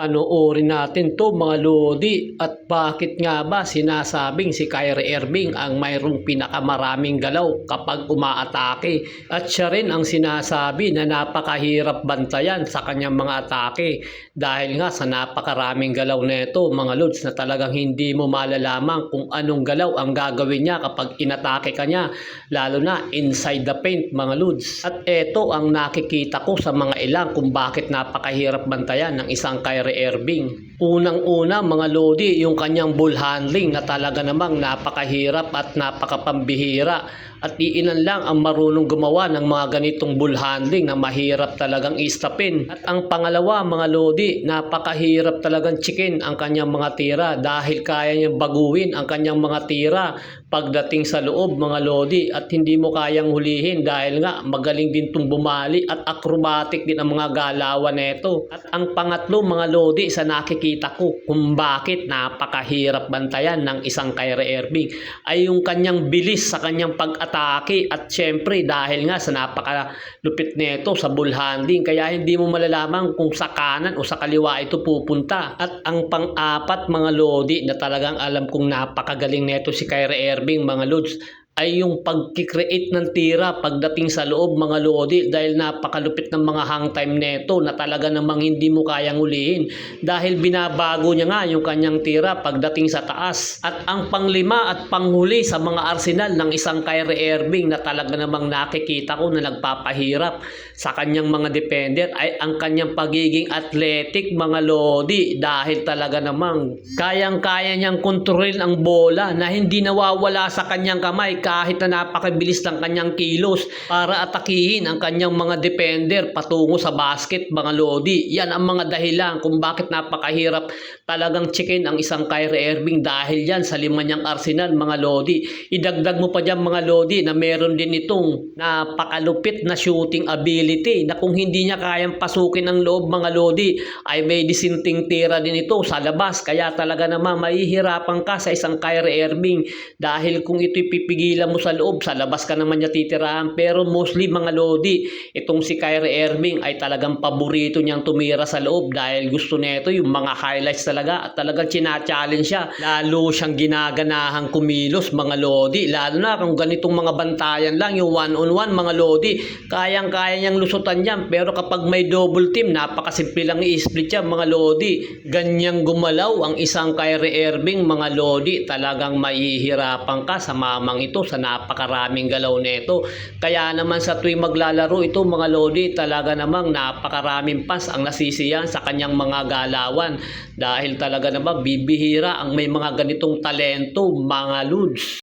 Panoorin natin to mga Lodi. At bakit nga ba sinasabing si Kyrie Irving ang mayroong pinakamaraming galaw kapag umaatake? At siya rin ang sinasabi na napakahirap bantayan sa kanyang mga atake. Dahil nga sa napakaraming galaw nito mga Lods na talagang hindi mo malalaman kung anong galaw ang gagawin niya kapag inatake ka niya lalo na inside the paint mga Lods. At eto ang nakikita ko sa mga ilang kung bakit napakahirap bantayan ng isang Kyrie Irving. Unang-una mga Lodi, yung kanyang ball handling na talaga namang napakahirap at napakapambihira. At iilan lang ang marunong gumawa ng mga ganitong ball handling na mahirap talagang istapin. At ang pangalawa mga Lodi, napakahirap talagang chicken ang kanyang mga tira dahil kaya niyang baguhin ang kanyang mga tira pagdating sa loob mga Lodi at hindi mo kayang hulihin dahil nga magaling din itong bumali at acrobatic din ang mga galawan nito. At ang pangatlo mga Lodi sa nakikita ko kung bakit napakahirap bantayan ng isang Kyrie Irving ay yung kanyang bilis sa kanyang pag-atake at syempre dahil nga sa napakalupit nito sa ball handling kaya hindi mo malalaman kung sa kanan o sa kaliwa ito pupunta. At ang pang-apat mga Lodi na talagang alam kong napakagaling nito si Kyrie Irving mga Lods ay yung pagkikreate ng tira pagdating sa loob mga lodi dahil napakalupit ng mga hang time neto na talaga namang hindi mo kayang ulihin dahil binabago niya nga yung kanyang tira pagdating sa taas. At ang panglima at panghuli sa mga arsenal ng isang Kyrie Irving na talaga namang nakikita ko na nagpapahirap sa kanyang mga defender ay ang kanyang pagiging athletic mga lodi dahil talaga namang kayang-kaya niyang kontrolin ang bola na hindi nawawala sa kanyang kamay kahit na napakabilis ng kanyang kilos para atakihin ang kanyang mga defender patungo sa basket mga lodi. Yan ang mga dahilan kung bakit napakahirap talagang chicken ang isang Kyrie Irving dahil yan sa lima niyang arsenal mga lodi. Idagdag mo pa dyan mga lodi na meron din itong napakalupit na shooting ability na kung hindi niya kayang pasukin ang loob mga lodi ay may disinting tira din ito sa labas kaya talaga naman mahihirapan ka sa isang Kyrie Irving dahil kung ito'y pipigilan mo sa loob sa labas ka naman niya titirahan. Pero mostly mga lodi itong si Kyrie Irving ay talagang paborito niyang tumira sa loob dahil gusto nito yung mga highlights talaga. At talagang china-challenge siya. Lalo siyang ginaganahang kumilos mga lodi. Lalo na kung ganitong mga bantayan lang yung one on one mga lodi. Kayang kaya niyang lusutan yan. Pero kapag may double team napakasimple lang i-split yan mga lodi. Ganyang gumalaw ang isang Kyrie Irving mga lodi. Talagang mahihirapan ka sa mamang ito sa napakaraming galaw nito kaya naman sa tuwing maglalaro ito mga lodi talaga namang napakaraming pas ang nasisiyan sa kanyang mga galawan. Dahil talaga naman bibihira ang may mga ganitong talento mga ludes